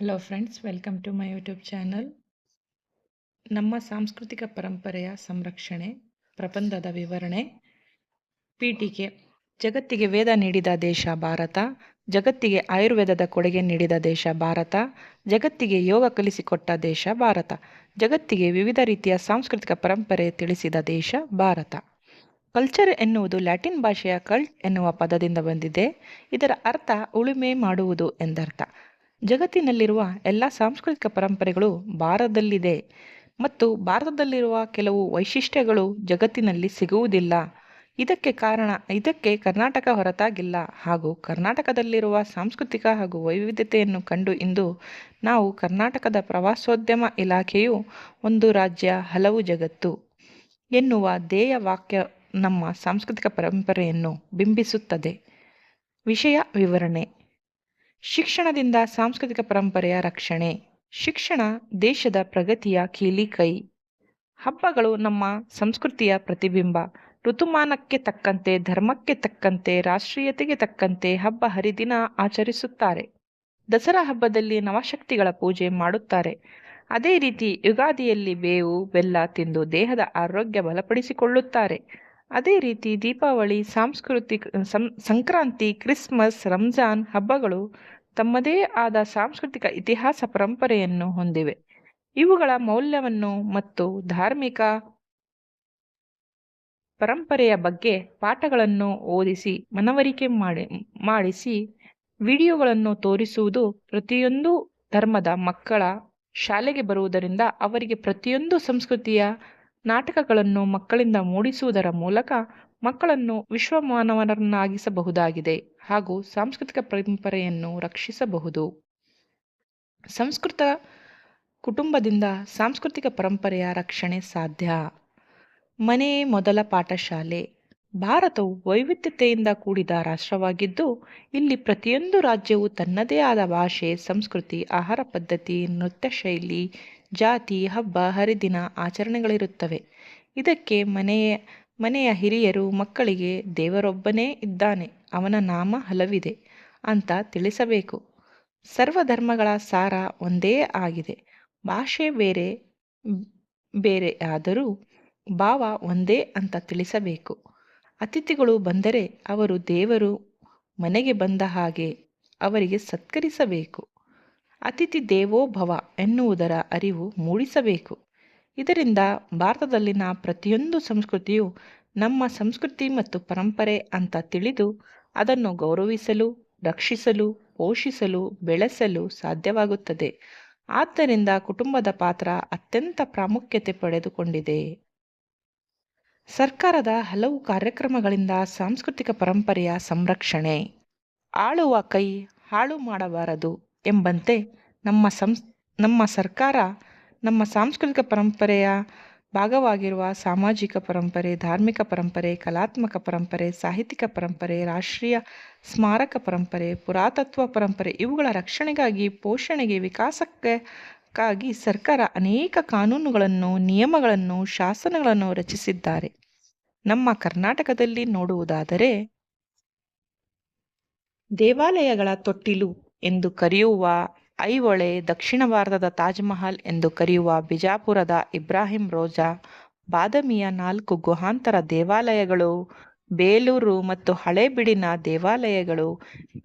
Hello friends welcome to my YouTube channel ನಮ್ಮ ಸಾಂಸ್ಕೃತಿಕ ಪರಂಪರೆಯ ಸಂರಕ್ಷಣೆ, ಪ್ರಬಂಧದ ವಿವರಣೆ, ಪೀಠಿಕೆ, ಜಗತ್ತಿಗೆ ವೇದ ನೀಡಿದ ದೇಶ ಭಾರತ, ಜಗತ್ತಿಗೆ ಆಯುರ್ವೇದದ ಕೊಡುಗೆ ನೀಡಿದ ದೇಶ ಭಾರತ, ಜಗತ್ತಿಗೆ ಯೋಗ ಕಲಿಸಿಕೊಟ್ಟ ದೇಶ ಭಾರತ, ಜಗತ್ತಿಗೆ ವಿವಿಧ ರೀತಿಯ ಸಾಂಸ್ಕೃತಿಕ ಪರಂಪರೆ ತಿಳಿಸಿದ ದೇಶ ಭಾರತ. ಕಲ್ಚರ್ ಎನ್ನುವುದು ಲ್ಯಾಟಿನ್ ಭಾಷೆಯ ಕಲ್ಟ್ ಎನ್ನುವ ಪದದಿಂದ ಬಂದಿದೆ. ಇದರ ಅರ್ಥ ಉಳುಮೆ ಮಾಡುವುದು ಎಂದರ್ಥ. ಜಗತ್ತಿನಲ್ಲಿರುವ ಎಲ್ಲ ಸಾಂಸ್ಕೃತಿಕ ಪರಂಪರೆಗಳು ಭಾರತದಲ್ಲಿದೆ. ಮತ್ತು ಭಾರತದಲ್ಲಿರುವ ಕೆಲವು ವೈಶಿಷ್ಟ್ಯಗಳು ಜಗತ್ತಿನಲ್ಲಿ ಸಿಗುವುದಿಲ್ಲ. ಇದಕ್ಕೆ ಕಾರಣ, ಇದಕ್ಕೆ ಕರ್ನಾಟಕ ಹೊರತಾಗಿಲ್ಲ. ಹಾಗೂ ಕರ್ನಾಟಕದಲ್ಲಿರುವ ಸಾಂಸ್ಕೃತಿಕ ಹಾಗೂ ವೈವಿಧ್ಯತೆಯನ್ನು ಕಂಡು ಇಂದು ನಾವು ಕರ್ನಾಟಕದ ಪ್ರವಾಸೋದ್ಯಮ ಇಲಾಖೆಯು ಒಂದು ರಾಜ್ಯ, ಹಲವು ಜಗತ್ತು ಎನ್ನುವ ಧ್ಯೇಯ ವಾಕ್ಯ ನಮ್ಮ ಸಾಂಸ್ಕೃತಿಕ ಪರಂಪರೆಯನ್ನು ಬಿಂಬಿಸುತ್ತದೆ. ವಿಷಯ ವಿವರಣೆ. ಶಿಕ್ಷಣದಿಂದ ಸಾಂಸ್ಕೃತಿಕ ಪರಂಪರೆಯ ರಕ್ಷಣೆ. ಶಿಕ್ಷಣ ದೇಶದ ಪ್ರಗತಿಯ ಕೀಲಿ ಕೈ. ಹಬ್ಬಗಳು ನಮ್ಮ ಸಂಸ್ಕೃತಿಯ ಪ್ರತಿಬಿಂಬ. ಋತುಮಾನಕ್ಕೆ ತಕ್ಕಂತೆ, ಧರ್ಮಕ್ಕೆ ತಕ್ಕಂತೆ, ರಾಷ್ಟ್ರೀಯತೆಗೆ ತಕ್ಕಂತೆ ಹಬ್ಬ ಹರಿದಿನ ಆಚರಿಸುತ್ತಾರೆ. ದಸರಾ ಹಬ್ಬದಲ್ಲಿ ನವಶಕ್ತಿಗಳ ಪೂಜೆ ಮಾಡುತ್ತಾರೆ. ಅದೇ ರೀತಿ ಯುಗಾದಿಯಲ್ಲಿ ಬೇವು, ಬೆಲ್ಲ ತಿಂದು ದೇಹದ ಆರೋಗ್ಯ ಬಲಪಡಿಸಿಕೊಳ್ಳುತ್ತಾರೆ. ಅದೇ ರೀತಿ ದೀಪಾವಳಿ, ಸಾಂಸ್ಕೃತಿಕ ಸಂಕ್ರಾಂತಿ, ಕ್ರಿಸ್ಮಸ್, ರಂಜಾನ್ ಹಬ್ಬಗಳು ತಮ್ಮದೇ ಆದ ಸಾಂಸ್ಕೃತಿಕ ಇತಿಹಾಸ ಪರಂಪರೆಯನ್ನು ಹೊಂದಿವೆ. ಇವುಗಳ ಮೌಲ್ಯವನ್ನು ಮತ್ತು ಧಾರ್ಮಿಕ ಪರಂಪರೆಯ ಬಗ್ಗೆ ಪಾಠಗಳನ್ನು ಓದಿಸಿ, ಮನವರಿಕೆ ಮಾಡಿ, ಮಾಡಿಸಿ, ವಿಡಿಯೋಗಳನ್ನು ತೋರಿಸುವುದು ಪ್ರತಿಯೊಂದು ಧರ್ಮದ ಮಕ್ಕಳ ಶಾಲೆಗೆ ಬರುವುದರಿಂದ ಅವರಿಗೆ ಪ್ರತಿಯೊಂದು ಸಂಸ್ಕೃತಿಯ ನಾಟಕಗಳನ್ನು ಮಕ್ಕಳಿಂದ ಮೂಡಿಸುವುದರ ಮೂಲಕ ಮಕ್ಕಳನ್ನು ವಿಶ್ವಮಾನವರನ್ನಾಗಿಸಬಹುದಾಗಿದೆ ಹಾಗೂ ಸಾಂಸ್ಕೃತಿಕ ಪರಂಪರೆಯನ್ನು ರಕ್ಷಿಸಬಹುದು. ಸಂಸ್ಕೃತ ಕುಟುಂಬದಿಂದ ಸಾಂಸ್ಕೃತಿಕ ಪರಂಪರೆಯ ರಕ್ಷಣೆ ಸಾಧ್ಯ. ಮನೆಯೇ ಮೊದಲ ಪಾಠಶಾಲೆ. ಭಾರತವು ವೈವಿಧ್ಯತೆಯಿಂದ ಕೂಡಿದ ರಾಷ್ಟ್ರವಾಗಿದ್ದು, ಇಲ್ಲಿ ಪ್ರತಿಯೊಂದು ರಾಜ್ಯವು ತನ್ನದೇ ಆದ ಭಾಷೆ, ಸಂಸ್ಕೃತಿ, ಆಹಾರ ಪದ್ಧತಿ, ನೃತ್ಯ ಶೈಲಿ ಜಾತಿ, ಹಬ್ಬ, ಹರಿದಿನ ಆಚರಣೆಗಳಿರುತ್ತವೆ. ಇದಕ್ಕೆ ಮನೆಯ ಮನೆಯ ಹಿರಿಯರು ಮಕ್ಕಳಿಗೆ ದೇವರೊಬ್ಬನೇ ಇದ್ದಾನೆ, ಅವನ ನಾಮ ಹಲವಿದೆ ಅಂತ ತಿಳಿಸಬೇಕು. ಸರ್ವಧರ್ಮಗಳ ಸಾರ ಒಂದೇ ಆಗಿದೆ. ಭಾಷೆ ಬೇರೆ ಬೇರೆ ಆದರೂ ಭಾವ ಒಂದೇ ಅಂತ ತಿಳಿಸಬೇಕು. ಅತಿಥಿಗಳು ಬಂದರೆ ಅವರು ದೇವರು ಮನೆಗೆ ಬಂದ ಹಾಗೆ ಅವರಿಗೆ ಸತ್ಕರಿಸಬೇಕು. ಅತಿಥಿ ದೇವೋ ಭವ ಎನ್ನುವುದರ ಅರಿವು ಮೂಡಿಸಬೇಕು. ಇದರಿಂದ ಭಾರತದಲ್ಲಿನ ಪ್ರತಿಯೊಂದು ಸಂಸ್ಕೃತಿಯು ನಮ್ಮ ಸಂಸ್ಕೃತಿ ಮತ್ತು ಪರಂಪರೆ ಅಂತ ತಿಳಿದು ಅದನ್ನು ಗೌರವಿಸಲು, ರಕ್ಷಿಸಲು, ಪೋಷಿಸಲು, ಬೆಳೆಸಲು ಸಾಧ್ಯವಾಗುತ್ತದೆ. ಆದ್ದರಿಂದ ಕುಟುಂಬದ ಪಾತ್ರ ಅತ್ಯಂತ ಪ್ರಾಮುಖ್ಯತೆ ಪಡೆದುಕೊಂಡಿದೆ. ಸರ್ಕಾರದ ಹಲವು ಕಾರ್ಯಕ್ರಮಗಳಿಂದ ಸಾಂಸ್ಕೃತಿಕ ಪರಂಪರೆಯ ಸಂರಕ್ಷಣೆ. ಆಳುವ ಕೈ ಹಾಳು ಮಾಡಬಾರದು. ಎಂಬಂತೆ ನಮ್ಮ ಸಂಸ್, ನಮ್ಮ ಸರ್ಕಾರ, ನಮ್ಮ ಸಾಂಸ್ಕೃತಿಕ ಪರಂಪರೆಯ ಭಾಗವಾಗಿರುವ ಸಾಮಾಜಿಕ ಪರಂಪರೆ, ಧಾರ್ಮಿಕ ಪರಂಪರೆ, ಕಲಾತ್ಮಕ ಪರಂಪರೆ, ಸಾಹಿತ್ಯಿಕ ಪರಂಪರೆ, ರಾಷ್ಟ್ರೀಯ ಸ್ಮಾರಕ ಪರಂಪರೆ, ಪುರಾತತ್ವ ಪರಂಪರೆ ಇವುಗಳ ರಕ್ಷಣೆಗಾಗಿ, ಪೋಷಣೆಗೆ, ವಿಕಾಸಕ್ಕಾಗಿ ಸರ್ಕಾರ ಅನೇಕ ಕಾನೂನುಗಳನ್ನು, ನಿಯಮಗಳನ್ನು, ಶಾಸನಗಳನ್ನು ರಚಿಸಿದ್ದಾರೆ. ನಮ್ಮ ಕರ್ನಾಟಕದಲ್ಲಿ ನೋಡುವುದಾದರೆ, ದೇವಾಲಯಗಳ ತೊಟ್ಟಿಲು ಎಂದು ಕರೆಯುವ ಐಹೊಳೆ ದಕ್ಷಿಣ ಭಾರತದ ತಾಜ್ ಮಹಲ್ ಎಂದು ಕರೆಯುವ ಬಿಜಾಪುರದ ಇಬ್ರಾಹಿಂ ರೋಜಾ, ಬಾದಾಮಿಯ ನಾಲ್ಕು ಗುಹಾಂತರ ದೇವಾಲಯಗಳು, ಬೇಲೂರು ಮತ್ತು ಹಳೇಬಿಡಿನ ದೇವಾಲಯಗಳು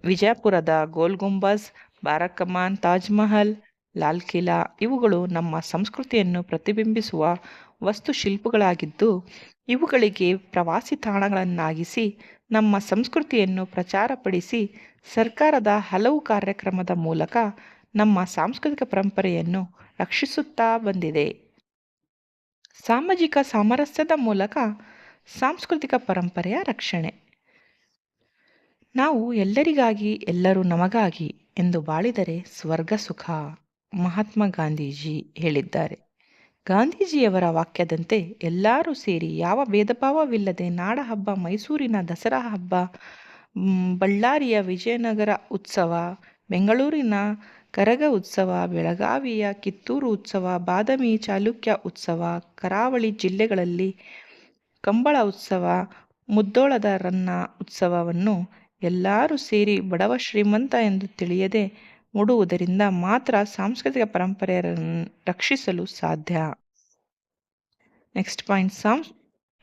ವಿಜಯಪುರದ ಗೋಲ್ಗುಂಬಜ್ ಬಾರಕಮಾನ್ ತಾಜ್ ಮಹಲ್, ಲಾಲ್ ಕಿಲಾ ಇವುಗಳು ನಮ್ಮ ಸಂಸ್ಕೃತಿಯನ್ನು ಪ್ರತಿಬಿಂಬಿಸುವ ವಸ್ತುಶಿಲ್ಪಗಳಾಗಿದ್ದು, ಇವುಗಳಿಗೆ ಪ್ರವಾಸಿ ತಾಣಗಳನ್ನಾಗಿಸಿ ನಮ್ಮ ಸಂಸ್ಕೃತಿಯನ್ನು ಪ್ರಚಾರಪಡಿಸಿ ಸರ್ಕಾರದ ಹಲವು ಕಾರ್ಯಕ್ರಮದ ಮೂಲಕ ನಮ್ಮ ಸಾಂಸ್ಕೃತಿಕ ಪರಂಪರೆಯನ್ನು ರಕ್ಷಿಸುತ್ತಾ ಬಂದಿದೆ. ಸಾಮಾಜಿಕ ಸಾಮರಸ್ಯದ ಮೂಲಕ ಸಾಂಸ್ಕೃತಿಕ ಪರಂಪರೆಯ ರಕ್ಷಣೆ. ನಾವು ಎಲ್ಲರಿಗಾಗಿ, ಎಲ್ಲರೂ ನಮಗಾಗಿ ಎಂದು ಬಾಳಿದರೆ ಸ್ವರ್ಗ ಸುಖ, ಮಹಾತ್ಮ ಗಾಂಧೀಜಿ ಹೇಳಿದ್ದಾರೆ. ಗಾಂಧೀಜಿಯವರ ವಾಕ್ಯದಂತೆ ಎಲ್ಲರೂ ಸೇರಿ ಯಾವ ಭೇದಭಾವವಿಲ್ಲದೆ ನಾಡಹಬ್ಬ ಮೈಸೂರಿನ ದಸರಾ ಹಬ್ಬ ಬಳ್ಳಾರಿಯ ವಿಜಯನಗರ ಉತ್ಸವ, ಬೆಂಗಳೂರಿನ ಕರಗ ಉತ್ಸವ, ಬೆಳಗಾವಿಯ ಕಿತ್ತೂರು ಉತ್ಸವ, ಬಾದಾಮಿ ಚಾಲುಕ್ಯ ಉತ್ಸವ, ಕರಾವಳಿ ಜಿಲ್ಲೆಗಳಲ್ಲಿ ಕಂಬಳ ಉತ್ಸವ, ಮುದ್ದೋಳದ ರನ್ನ ಉತ್ಸವವನ್ನು ಎಲ್ಲರೂ ಸೇರಿ ಬಡವ ಶ್ರೀಮಂತ ಎಂದು ತಿಳಿಯದೆ ಮೂಡುವುದರಿಂದ ಮಾತ್ರ ಸಾಂಸ್ಕೃತಿಕ ಪರಂಪರೆಯನ್ನು ರಕ್ಷಿಸಲು ಸಾಧ್ಯ. ನೆಕ್ಸ್ಟ್ ಪಾಯಿಂಟ್ ಸಾಂ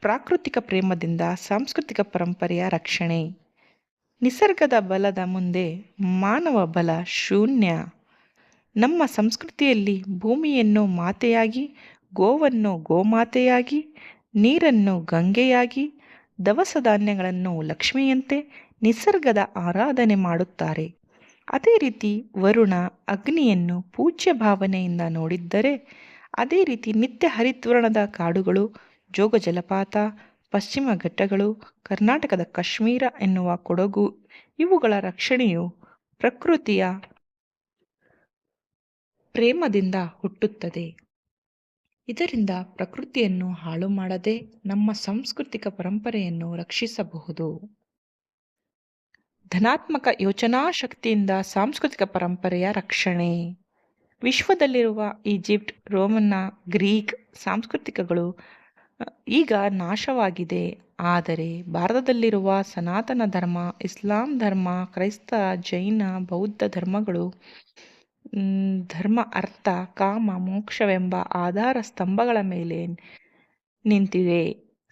ಪ್ರಾಕೃತಿಕ ಪ್ರೇಮದಿಂದ ಸಾಂಸ್ಕೃತಿಕ ಪರಂಪರೆಯ ರಕ್ಷಣೆ. ನಿಸರ್ಗದ ಬಲದ ಮುಂದೆ ಮಾನವ ಬಲ ಶೂನ್ಯ. ನಮ್ಮ ಸಂಸ್ಕೃತಿಯಲ್ಲಿ ಭೂಮಿಯನ್ನು ಮಾತೆಯಾಗಿ, ಗೋವನ್ನು ಗೋಮಾತೆಯಾಗಿ, ನೀರನ್ನು ಗಂಗೆಯಾಗಿ ದವಸ ಧಾನ್ಯಗಳನ್ನು ಲಕ್ಷ್ಮಿಯಂತೆ ನಿಸರ್ಗದ ಆರಾಧನೆ ಮಾಡುತ್ತಾರೆ. ಅದೇ ರೀತಿ ವರುಣ ಅಗ್ನಿಯನ್ನು ಪೂಜ್ಯ ಭಾವನೆಯಿಂದ ನೋಡಿದ್ದರೆ, ಅದೇ ರೀತಿ ನಿತ್ಯ ಹರಿತ್ವರ್ಣದ ಕಾಡುಗಳು ಜೋಗ ಜಲಪಾತ ಪಶ್ಚಿಮ ಘಟ್ಟಗಳು, ಕರ್ನಾಟಕದ ಕಾಶ್ಮೀರ ಎನ್ನುವ ಕೊಡಗು, ಇವುಗಳ ರಕ್ಷಣೆಯು ಪ್ರಕೃತಿಯ ಪ್ರೇಮದಿಂದ ಹುಟ್ಟುತ್ತದೆ. ಇದರಿಂದ ಪ್ರಕೃತಿಯನ್ನು ಹಾಳು ಮಾಡದೆ ನಮ್ಮ ಸಾಂಸ್ಕೃತಿಕ ಪರಂಪರೆಯನ್ನು ರಕ್ಷಿಸಬಹುದು. ಧನಾತ್ಮಕ ಯೋಚನಾ ಶಕ್ತಿಯಿಂದ ಸಾಂಸ್ಕೃತಿಕ ಪರಂಪರೆಯ ರಕ್ಷಣೆ. ವಿಶ್ವದಲ್ಲಿರುವ ಈಜಿಪ್ಟ್, ರೋಮನ್ನ, ಗ್ರೀಕ್ ಸಾಂಸ್ಕೃತಿಕಗಳು ಈಗ ನಾಶವಾಗಿದೆ. ಆದರೆ ಭಾರತದಲ್ಲಿರುವ ಸನಾತನ ಧರ್ಮ, ಇಸ್ಲಾಂ ಧರ್ಮ, ಕ್ರೈಸ್ತ, ಜೈನ, ಬೌದ್ಧ ಧರ್ಮಗಳು ಧರ್ಮ, ಅರ್ಥ, ಕಾಮ, ಮೋಕ್ಷವೆಂಬ ಆಧಾರ ಸ್ತಂಭಗಳ ಮೇಲೆ ನಿಂತಿವೆ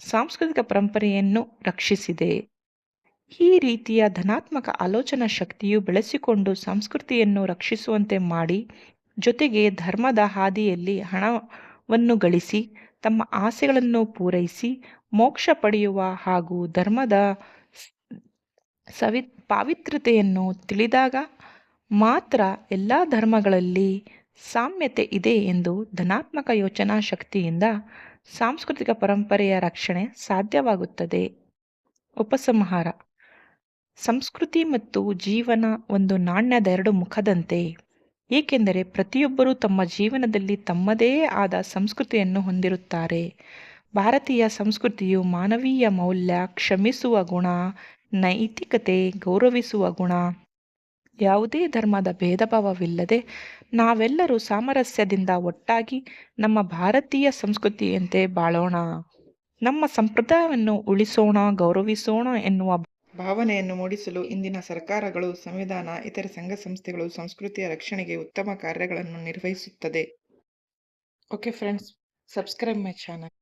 ಸಾಂಸ್ಕೃತಿಕ ಪರಂಪರೆಯನ್ನು ರಕ್ಷಿಸಿದೆ. ಈ ರೀತಿಯ ಧನಾತ್ಮಕ ಆಲೋಚನಾ ಶಕ್ತಿಯು ಬೆಳೆಸಿಕೊಂಡು ಸಂಸ್ಕೃತಿಯನ್ನು ರಕ್ಷಿಸುವಂತೆ ಮಾಡಿ, ಜೊತೆಗೆ ಧರ್ಮದ ಹಾದಿಯಲ್ಲಿ ಹಣವನ್ನು ಗಳಿಸಿ ತಮ್ಮ ಆಸೆಗಳನ್ನು ಪೂರೈಸಿ ಮೋಕ್ಷ ಪಡೆಯುವ ಹಾಗೂ ಧರ್ಮದ ಸವಿ, ಪಾವಿತ್ರ್ಯತೆಯನ್ನು ತಿಳಿದಾಗ ಮಾತ್ರ ಎಲ್ಲ ಧರ್ಮಗಳಲ್ಲಿ ಸಾಮ್ಯತೆ ಇದೆ ಎಂದು ಧನಾತ್ಮಕ ಯೋಚನಾ ಶಕ್ತಿಯಿಂದ ಸಾಂಸ್ಕೃತಿಕ ಪರಂಪರೆಯ ರಕ್ಷಣೆ ಸಾಧ್ಯವಾಗುತ್ತದೆ. ಉಪಸಂಹಾರ. ಸಂಸ್ಕೃತಿ ಮತ್ತು ಜೀವನ ಒಂದು ನಾಣ್ಯದ ಎರಡು ಮುಖದಂತೆ ಏಕೆಂದರೆ ಪ್ರತಿಯೊಬ್ಬರೂ ತಮ್ಮ ಜೀವನದಲ್ಲಿ ತಮ್ಮದೇ ಆದ ಸಂಸ್ಕೃತಿಯನ್ನು ಹೊಂದಿರುತ್ತಾರೆ. ಭಾರತೀಯ ಸಂಸ್ಕೃತಿಯು ಮಾನವೀಯ ಮೌಲ್ಯ ಕ್ಷಮಿಸುವ ಗುಣ, ನೈತಿಕತೆ ಗೌರವಿಸುವ ಗುಣ. ಯಾವುದೇ ಧರ್ಮದ ಭೇದ ಭಾವವಿಲ್ಲದೆ ನಾವೆಲ್ಲರೂ ಸಾಮರಸ್ಯದಿಂದ ಒಟ್ಟಾಗಿ ನಮ್ಮ ಭಾರತೀಯ ಸಂಸ್ಕೃತಿಯಂತೆ ಬಾಳೋಣ. ನಮ್ಮ ಸಂಪ್ರದಾಯವನ್ನು ಉಳಿಸೋಣ, ಗೌರವಿಸೋಣ ಎನ್ನುವ ಭಾವನೆಯನ್ನು ಮೂಡಿಸಲು ಇಂದಿನ ಸರ್ಕಾರಗಳು, ಸಂವಿಧಾನ, ಇತರೆ ಸಂಘ ಸಂಸ್ಥೆಗಳು ಸಂಸ್ಕೃತಿಯ ರಕ್ಷಣೆಗೆ ಉತ್ತಮ ಕಾರ್ಯಗಳನ್ನು ನಿರ್ವಹಿಸುತ್ತದೆ. Okay friends subscribe my channel